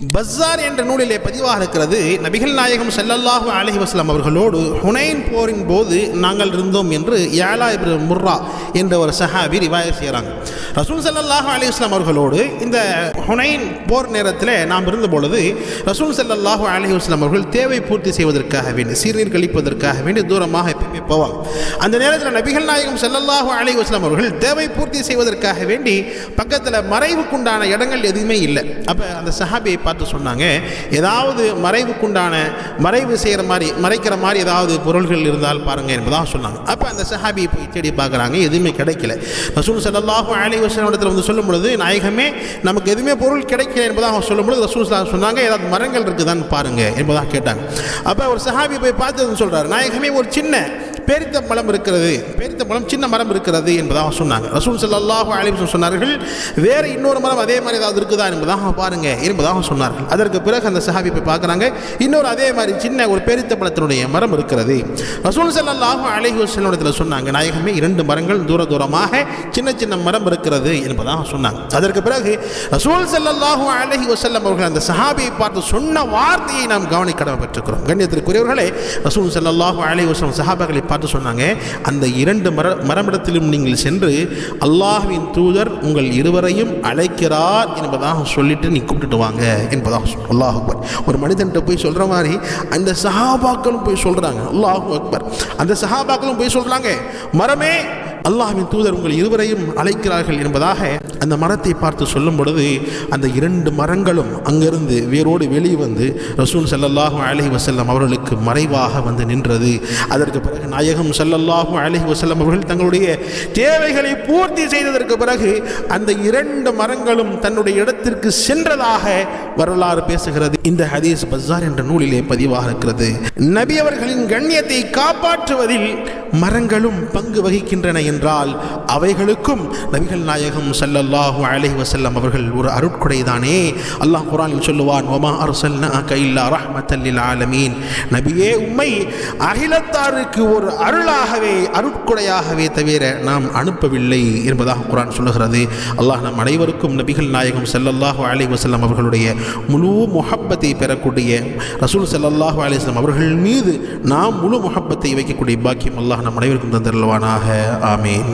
பஸ்ஸார் என்ற நூலிலே பதிவாக இருக்கிறது நபிகள் நாயகம் செல்லல்லாஹு அலஹி வஸ்லாம் அவர்களோடு ஹுனைன் போரின் போது நாங்கள் இருந்தோம் என்று யாலா இப்னு முர்ரா என்ற ஒரு சஹாபி ரிவாயர் செய்கிறாங்க. ரசூல் செல்லல்லாஹு அலி வஸல்லம் அவர்களோடு இந்த ஹுனைன் போர் நேரத்தில் நாம் இருந்த பொழுது ரசூல் செல்லல்லாஹு அலைஹி வஸல்லம் அவர்கள் தேவை பூர்த்தி செய்வதற்காக வேண்டி சீர்நீர் கழிப்பதற்காக வேண்டி தூரமாக எப்பயுமே போவாங்க. அந்த நேரத்தில் நபிகள் நாயகம் செல்லல்லாஹு அலி வஸல்லம் அவர்கள் தேவை பூர்த்தி செய்வதற்காக வேண்டி பக்கத்தில் மறைவுக்குண்டான இடங்கள் எதுவுமே இல்லை. அப்போ அந்த சஹாபியை பார்த்து சொன்னாங்க. ஏதாவது மறைவுக்குண்டான மறைவு செய்கிற மாதிரி மறைக்கிற மாதிரி ஏதாவது பொருள்கள் இருந்தால் பாருங்கள் என்பதாக சொன்னாங்க. அப்போ அந்த சஹாபியை போய் தேடி பார்க்குறாங்க. எதுவுமே கிடைக்கல. ரசூல் சல்லாஹூ அலி வஸல்லம் இடத்துல வந்து சொல்லும் பொழுது நாயகமே நமக்கு எதுவுமே பொருள் கிடைக்கல என்பதாக சொல்லும் பொழுது ரசூல் சொன்னாங்க ஏதாவது மரங்கள் இருக்குதான்னு பாருங்கள் என்பதாக கேட்டாங்க. அப்போ ஒரு சஹாபி போய் பார்த்து சொல்கிறார் நாயகமே ஒரு சின்ன பேரித்த பழம் இருக்கிறது பெரித்த பழம் சின்ன மரம் இருக்கிறது என்பதாக சொன்னாங்க. ரசூல் சல்லாஹூ அலைஹி வஸல்லம் சொன்னார்கள் வேறு இன்னொரு மரம் அதே மாதிரி ஏதாவது இருக்குதா என்பதாக பாருங்கள் என்பதாக சொன்னாங்க. சொன்னார்கள். அதற்கு பிறகு அந்த சஹாபி போய் பார்க்குறாங்க. இன்னொரு அதே மாதிரி சின்ன ஒரு பெரித்த பழத்தினுடைய மரம் இருக்கிறது. ரசூல் ஸல்லல்லாஹு அலைஹி வஸல்லம் சொன்னாங்க நாயகமே இரண்டு மரங்கள் தூர தூரமாக சின்ன சின்ன மரம் இருக்கிறது என்பதாக சொன்னாங்க. அதற்கு பிறகு ரசூல் ஸல்லல்லாஹு அலைஹி வசல்லம் அவர்கள் அந்த சஹாபியை பார்த்து சொன்ன வார்த்தையை நாம் கவனி கடமை பெற்றுக்கிறோம் கண்ணியத்திற்குரியவர்களே ரசூல் ஸல்லல்லாஹு அலைஹி வசலம் சஹாபாக்களை பார்த்து சொன்னாங்க அந்த இரண்டு மர மரமிடத்திலும் நீங்கள் சென்று அல்லாஹ்வின் தூதர் உங்கள் இருவரையும் அழைக்கிறார் என்பதாக சொல்லிட்டு நீ கூப்பிட்டுட்டு வாங்க. என்பதாக சொல் அல்லாஹ் அக்பர். ஒரு மனிதன்கிட்ட போய் சொல்கிற மாதிரி அந்த சஹாபாக்களும் போய் சொல்கிறாங்க அல்லாஹ் அக்பர். அந்த சஹாபாக்களும் போய் சொல்கிறாங்க மரமே அல்லாஹ்வின் தூதர் உங்கள் இருவரையும் அழைக்கிறார்கள் என்பதாக அந்த மரத்தை பார்த்து சொல்லும் பொழுது அந்த இரண்டு மரங்களும் அங்கிருந்து வேரோடு வெளியே வந்து ரசூல் ஸல்லல்லாஹு அலஹி வசல்லம் அவர்களுக்கு மறைவாக வந்து நின்றது. அதற்கு பிறகு நாயகம் செல்லல்லாஹும் அலஹி வசல்லம் அவர்கள் தங்களுடைய தேவைகளை பூர்த்தி செய்ததற்கு பிறகு அந்த இரண்டு மரங்களும் தன்னுடைய இடத்திற்கு சென்றதாக வரலாறு பேசுகிறது. இந்த ஹதீஸ் பஸார் என்ற நூலிலே பதிவாக இருக்கிறது. நபி அவர்களின் கண்ணியத்தை காப்பாற்றுவதில் மரங்களும் பங்கு வகிக்கின்றன என்றால் அவைகளுக்கும் நபிகள் நாயகம் ஸல்லல்லாஹு அலஹி வசல்லம் அவர்கள் ஒரு அருட்கொடை தானே அல்லாஹ் குரானில் சொல்லுவான் ஒமா அருசல்னா இல்லா ரஹ்மத்தல்லில் ஆலமீன். நபியே உம்மை அகிலத்தாருக்கு ஒரு அருளாகவே அருட்கொடையாகவே தவிர நாம் அனுப்பவில்லை என்பதாக குரான் சொல்லுகிறது. அல்லாஹ் நம் அனைவருக்கும் நபிகள் நாயகம் ஸல்லல்லாஹு அலி வசல்லம் அவர்களுடைய முழு முகப்பத்தை பெறக்கூடிய ரசூல் ஸல்லல்லாஹு அலைஹி அவர்கள் மீது நாம் முழு முஹப்பத்தை வைக்கக்கூடிய பாக்கியம் அல்லாஹ் நம் அனைவருக்கும் தந்தருள்வானாக. ஆமீன்.